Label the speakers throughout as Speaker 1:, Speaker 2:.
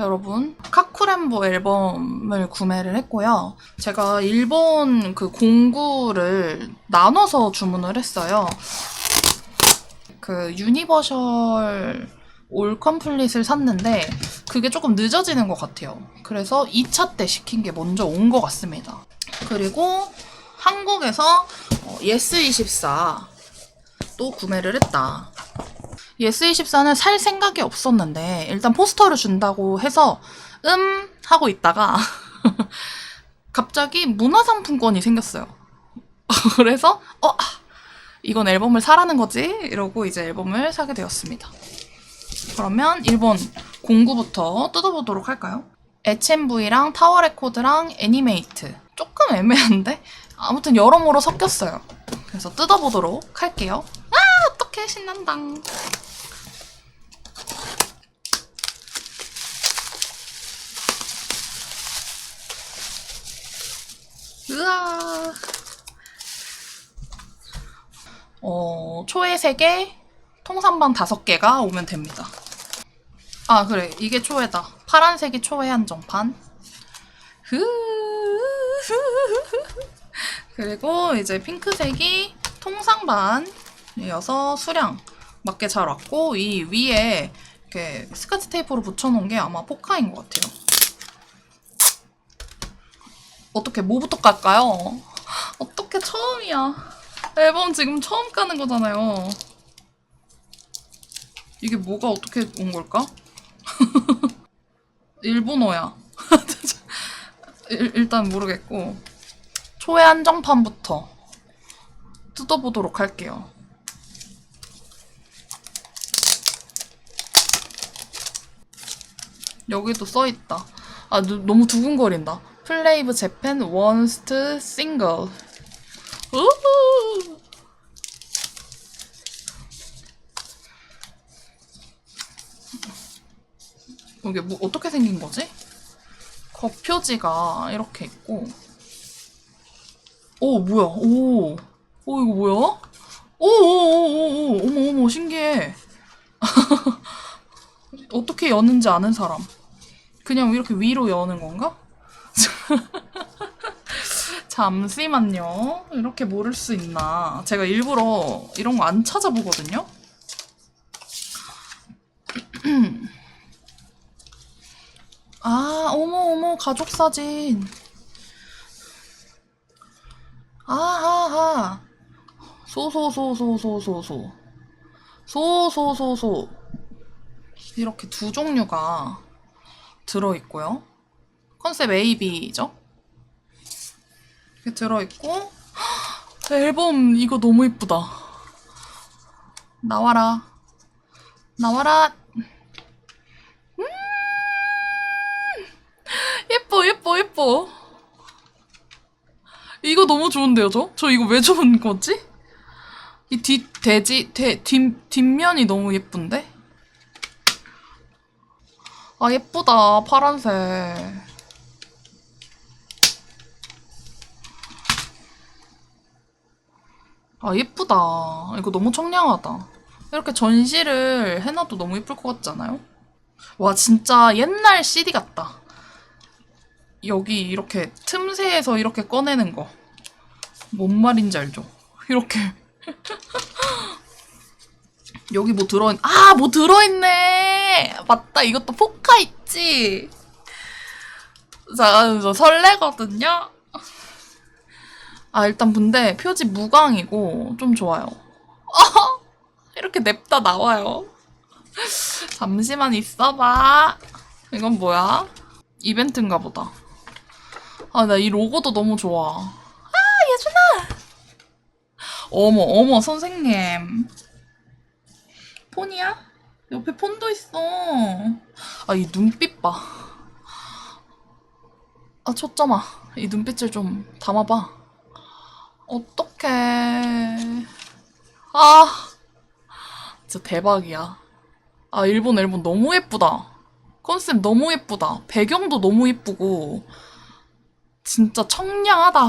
Speaker 1: 여러분 카쿠렌보 앨범을 구매를 했고요. 제가 일본 그 공구를 나눠서 주문을 했어요. 그 유니버셜 올 컴플릿을 샀는데 그게 조금 늦어지는 것 같아요. 그래서 2차 때 시킨 게 먼저 온 것 같습니다. 그리고 한국에서 어, 예스24 또 구매를 했다. 예스24는 살 생각이 없었는데 일단 포스터를 준다고 해서 음 하고 있다가 갑자기 문화상품권이 생겼어요. 그래서 어 아, 이건 앨범을 사라는 거지 이러고 이제 앨범을 사게 되었습니다. 그러면 일본 공구부터 뜯어보도록 할까요? HMV랑 타워 레코드랑 애니메이트 조금 애매한데 아무튼 여러모로 섞였어요. 그래서 뜯어보도록 할게요. 아 어떡해 신난다. 으아. 어, 초에 3개, 통삼방 5개가 오면 됩니다. 아, 그래. 이게 초에다. 파란색이 초에 한정판. 흐. 그리고 이제 핑크색이 통상반이어서 수량 맞게 잘 왔고, 이 위에 이렇게 스카치 테이프로 붙여놓은 게 아마 포카인 것 같아요. 어떻게 뭐부터 깔까요? 어떻게 처음이야. 앨범 지금 처음 까는 거잖아요. 이게 뭐가 어떻게 온 걸까? 일본어야. 일, 일단 모르겠고 초회 한정판부터 뜯어보도록 할게요. 여기도 써있다. 아, 누- 너무 두근거린다. 플레이브 재팬 원스트 싱글. 우후! 이게 뭐 어떻게 생긴 거지? 겉표지가 이렇게 있고. 오, 뭐야? 오. 오, 이거 뭐야? 오, 오, 오, 오, 오. 어머, 어머, 신기해. 어떻게 여는지 아는 사람. 그냥 이렇게 위로 여는 건가? 잠시만요. 이렇게 모를 수 있나. 제가 일부러 이런 거 안 찾아보거든요. 아, 어머, 어머, 가족 사진. 아하하. 소소소소소소소. 소소소소. 이렇게 두 종류가 들어있고요. 컨셉 AB죠? 이렇게 들어있고 앨범 이거 너무 이쁘다 나와라 나와라 음 예뻐 예뻐 예뻐 이거 너무 좋은데요 저? 저 이거 왜 좋은 거지? 이 뒷 돼지 대, 뒷, 뒷면이 너무 예쁜데? 아 예쁘다 파란색 아, 예쁘다. 이거 너무 청량하다. 이렇게 전시를 해놔도 너무 예쁠 것 같지 않아요? 와, 진짜 옛날 CD 같다. 여기 이렇게 틈새에서 이렇게 꺼내는 거. 뭔 말인지 알죠? 이렇게. 여기 뭐 들어있, 아, 뭐 들어있네! 맞다, 이것도 포카 있지? 자, 저 설레거든요? 아, 일단 근데 표지 무광이고 좀 좋아요. 어, 이렇게 냅다 나와요. 잠시만 있어봐. 이건 뭐야? 이벤트인가 보다. 아, 나 이 로고도 너무 좋아. 아, 예준아! 어머, 어머, 선생님. 폰이야? 옆에 폰도 있어. 아, 이 눈빛 봐. 아, 초점아. 이 눈빛을 좀 담아봐. 어떡해. 아, 진짜 대박이야. 아, 일본 앨범 너무 예쁘다. 컨셉 너무 예쁘다. 배경도 너무 예쁘고, 진짜 청량하다.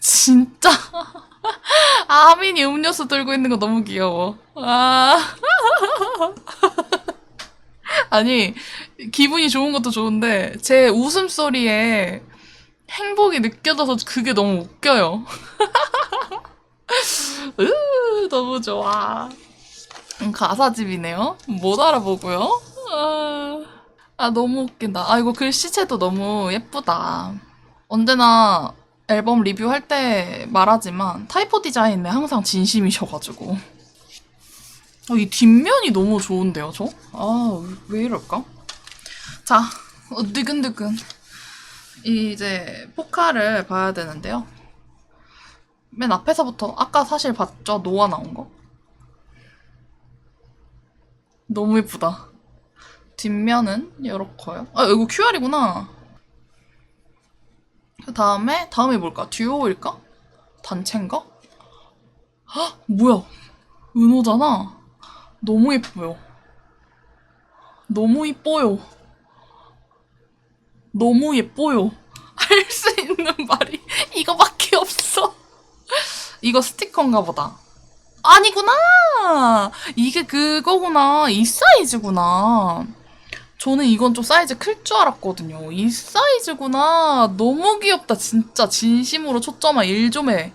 Speaker 1: 진짜. 아, 하민이 음료수 들고 있는 거 너무 귀여워. 아. 아니, 기분이 좋은 것도 좋은데, 제 웃음소리에 행복이 느껴져서 그게 너무 웃겨요. 으, 너무 좋아. 음, 가사집이네요. 못 알아보고요. 아, 아, 너무 웃긴다. 아, 이거 글씨체도 너무 예쁘다. 언제나 앨범 리뷰할 때 말하지만 타이포 디자인에 항상 진심이셔가지고. 아, 이 뒷면이 너무 좋은데요, 저? 아, 왜 이럴까? 자, 어, 느근느근. 이제 포카를 봐야 되는데요. 맨 앞에서부터 아까 사실 봤죠? 노아 나온 거? 너무 예쁘다. 뒷면은 이렇고요. 아, 이거 QR이구나. 그 다음에 다음에 뭘까? 듀오일까? 단체인가? 헉, 뭐야? 은호잖아. 너무 예뻐요. 너무 이뻐요. 너무 예뻐요. 할 수 있는 말이 이거밖에 없어. 이거 스티커인가 보다. 아니구나! 이게 그거구나. 이 사이즈구나. 저는 이건 좀 사이즈 클 줄 알았거든요. 이 사이즈구나. 너무 귀엽다. 진짜 진심으로 초점아 일좀 해.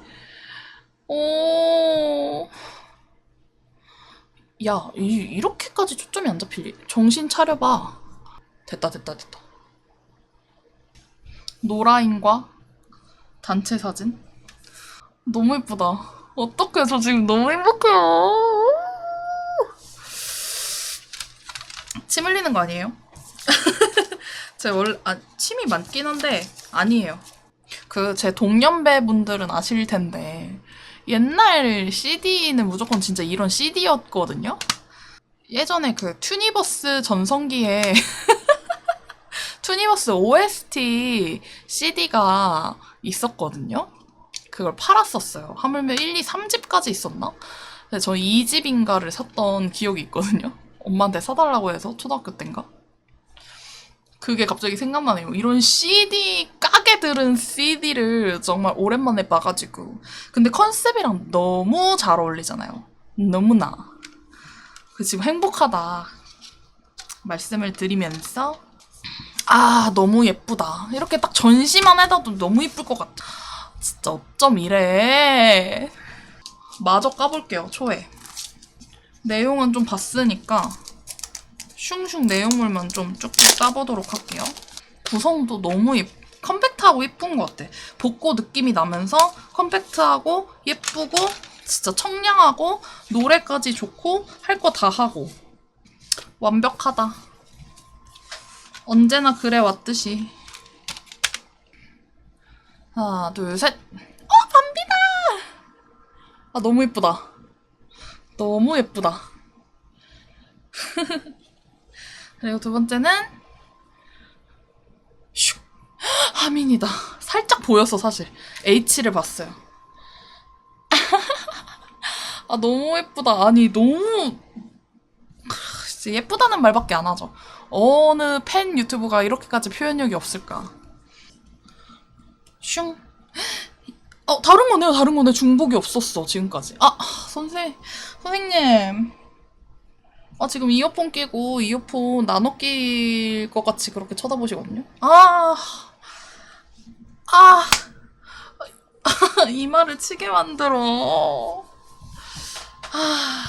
Speaker 1: 오. 야, 이, 이렇게까지 초점이 안 잡힐 리? 정신 차려봐. 됐다, 됐다, 됐다. 노라인과 단체 사진. 너무 예쁘다. 어떡해, 저 지금 너무 행복해요. 침 흘리는 거 아니에요? 제가 원래, 아, 침이 많긴 한데, 아니에요. 그, 제 동년배 분들은 아실 텐데, 옛날 CD는 무조건 진짜 이런 CD였거든요? 예전에 그 튜니버스 전성기에 투니버스 OST CD가 있었거든요. 그걸 팔았었어요. 하물며 1, 2, 3집까지 있었나? 근데 저 2집인가를 샀던 기억이 있거든요. 엄마한테 사달라고 해서 초등학교 때인가? 그게 갑자기 생각나네요. 이런 CD, 까게 들은 CD를 정말 오랜만에 봐가지고. 근데 컨셉이랑 너무 잘 어울리잖아요. 너무나. 그 지금 행복하다. 말씀을 드리면서 아, 너무 예쁘다. 이렇게 딱 전시만 해놔도 너무 예쁠 것 같아. 진짜 어쩜 이래. 마저 까볼게요, 초에. 내용은 좀 봤으니까 슝슝 내용물만 좀 쭉쭉 까보도록 할게요. 구성도 너무 예, 컴팩트하고 예쁜 것 같아. 복고 느낌이 나면서 컴팩트하고 예쁘고 진짜 청량하고 노래까지 좋고 할 거 다 하고 완벽하다. 언제나 그래 왔듯이. 하나, 둘, 셋. 어, 밤비다! 아, 너무 예쁘다. 너무 예쁘다. 그리고 두 번째는, 슉. 하민이다. 살짝 보였어, 사실. H를 봤어요. 아, 너무 예쁘다. 아니, 너무, 예쁘다는 말밖에 안 하죠. 어느 팬 유튜브가 이렇게까지 표현력이 없을까? 슝. 어, 다른 거네요, 다른 거네. 중복이 없었어, 지금까지. 아, 선생, 선생님. 아, 지금 이어폰 끼고 이어폰 나눠 낄 것 같이 그렇게 쳐다보시거든요? 아, 아, 이 말을 치게 만들어. 아,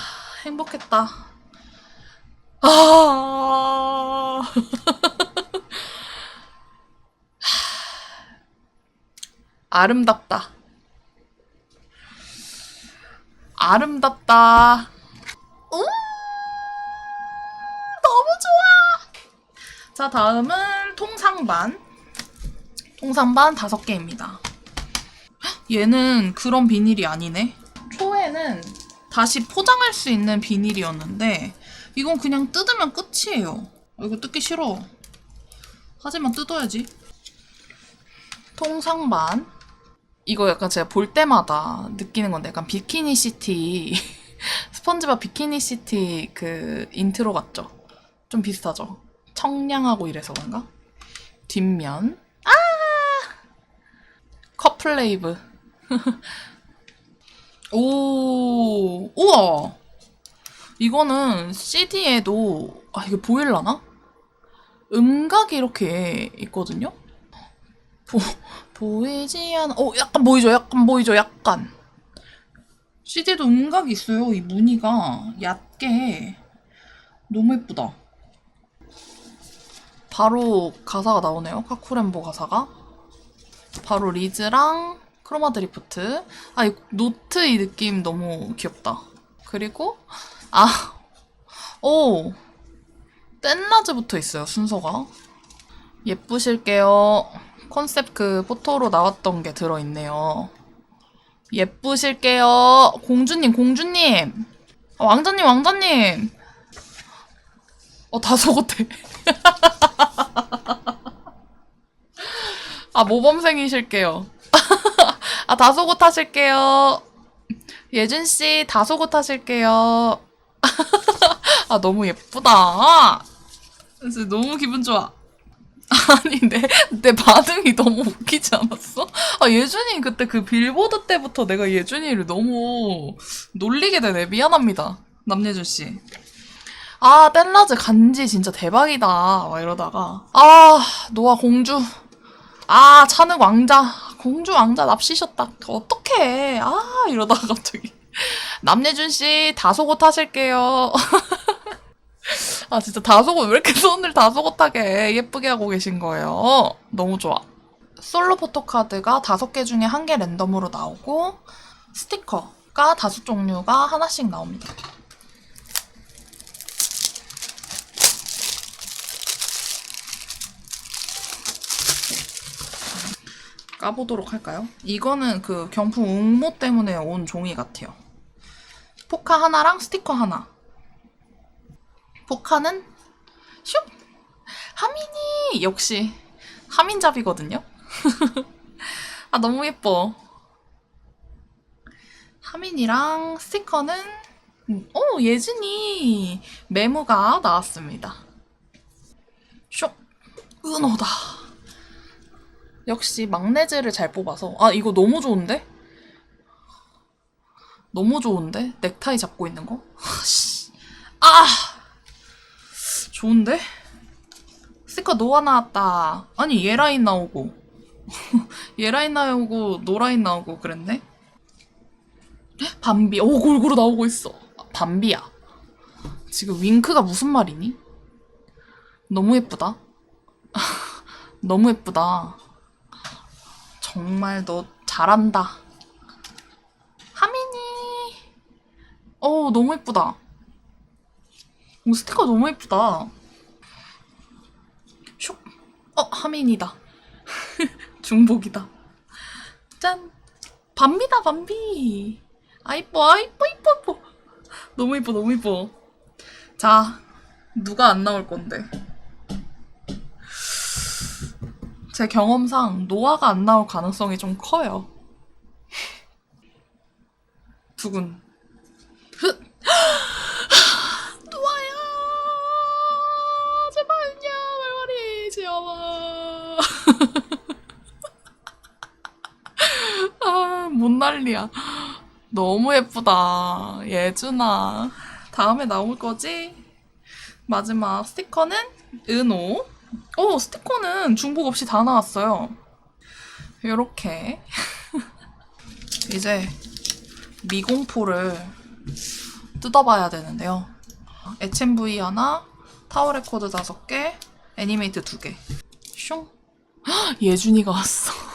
Speaker 1: 행복했다. 아. 아름답다. 아름답다. 우! 너무 좋아. 자, 다음은 통상반. 통상반 다섯 개입니다. 얘는 그런 비닐이 아니네. 초에는 다시 포장할 수 있는 비닐이었는데 이건 그냥 뜯으면 끝이에요. 아, 이거 뜯기 싫어. 하지만 뜯어야지. 통상반. 이거 약간 제가 볼 때마다 느끼는 건데 약간 비키니 시티 스펀지밥 비키니 시티 그 인트로 같죠? 좀 비슷하죠? 청량하고 이래서 그런가? 뒷면. 아! 커플레이브. 오, 우와! 이거는 CD에도, 아, 이게 보일라나? 음각이 이렇게 있거든요. 보, 보이지 않아. 어, 약간 보이죠? 약간 보이죠? 약간. CD도 음각이 있어요. 이 무늬가 얕게 너무 예쁘다. 바로 가사가 나오네요. 카쿠렌보 가사가. 바로 리즈랑 크로마 드리프트. 아, 이 노트 이 느낌 너무 귀엽다. 그리고 아, 오, 붙어 있어요. 순서가. 예쁘실게요. 컨셉 그 포토로 나왔던 게 들어있네요. 예쁘실게요. 공주님, 공주님. 아, 왕자님, 왕자님. 어, 다 속었대. 아, 모범생이실게요. 아, 다소곳 하실게요. 예준씨, 다소곳 하실게요. 아, 너무 예쁘다. 진짜 너무 기분 좋아. 아니, 내, 내 반응이 너무 웃기지 않았어? 아, 예준이 그때 그 빌보드 때부터 내가 예준이를 너무 놀리게 되네. 미안합니다. 남예준 씨. 아, 땐라즈 간지 진짜 대박이다. 막 이러다가. 아, 노아 공주. 아, 찬흑 왕자. 공주 왕자 납치셨다. 어떡해. 아, 이러다가 갑자기. 남예준 씨, 다소곳 하실게요. 아, 진짜 다소곳, 왜 이렇게 손을 다소곳하게 예쁘게 하고 계신 거예요? 너무 좋아. 솔로 포토카드가 다섯 개 중에 한 개 랜덤으로 나오고, 스티커가 다섯 종류가 하나씩 나옵니다. 까보도록 할까요? 이거는 그 경품 응모 때문에 온 종이 같아요. 포카 하나랑 스티커 하나. 포카는 슉! 하민이! 역시 하민잡이거든요? 아, 너무 예뻐. 하민이랑 스티커는 오, 예진이 메모가 나왔습니다. 슉! 은호다. 역시 막내즈를 잘 뽑아서 아 이거 너무 좋은데? 너무 좋은데? 넥타이 잡고 있는 거? 아, 씨. 아 좋은데? 스티커 노아 나왔다 아니 얘 라인 나오고 얘 라인 나오고 노 라인 나오고 그랬네? 밤비 오 골고루 나오고 있어 아, 밤비야 지금 윙크가 무슨 말이니? 너무 예쁘다 너무 예쁘다 정말 너 잘한다. 하민이. 어 너무 예쁘다. 오, 스티커 너무 예쁘다. 슉. 어 하민이다. 중복이다. 짠. 밤비다 밤비. 아 이뻐 아 이뻐 이뻐 이뻐. 너무 이뻐 너무 이뻐. 자 누가 안 나올 건데. 제 경험상 노아가 안 나올 가능성이 좀 커요. 두근. 흑! 노아야! 제발요, 말말이 지어봐. 아, 못 난리야. 너무 예쁘다. 예준아. 다음에 나올 거지? 마지막 스티커는 은호. 오, 스티커는 중복 없이 다 나왔어요. 요렇게. 이제 미공포를 뜯어봐야 되는데요. HMV 하나, 타워 레코드 다섯 개, 애니메이트 두 개. 슝. 헉, 예준이가 왔어.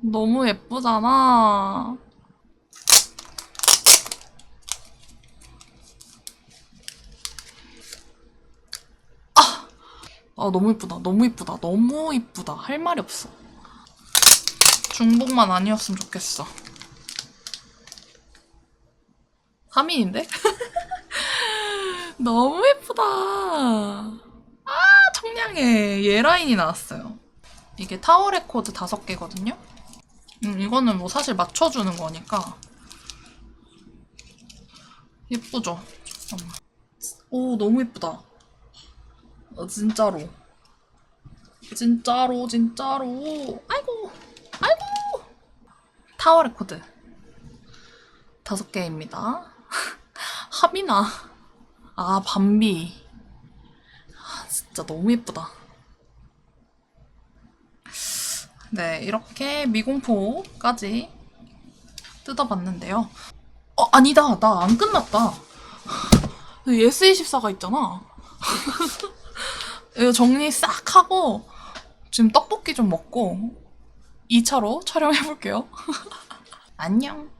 Speaker 1: 너무 예쁘잖아. 아! 너무 이쁘다. 너무 이쁘다. 너무 이쁘다. 할 말이 없어. 중복만 아니었으면 좋겠어. 하민인데? 너무 예쁘다. 아 청량해. 얘 라인이 나왔어요. 이게 타워 레코드 다섯 개거든요 음, 이거는 뭐 사실 맞춰주는 거니까 예쁘죠? 잠깐만. 오 너무 예쁘다 어, 진짜로. 진짜로, 진짜로. 아이고, 아이고. 타워 레코드. 다섯 개입니다. 하빈아. 아, 밤비. 진짜 너무 예쁘다. 네, 이렇게 미공포까지 뜯어봤는데요. 어, 아니다. 나 안 끝났다. 예스24가 있잖아. 정리 싹 하고 지금 떡볶이 좀 먹고 2차로 촬영해볼게요. 안녕.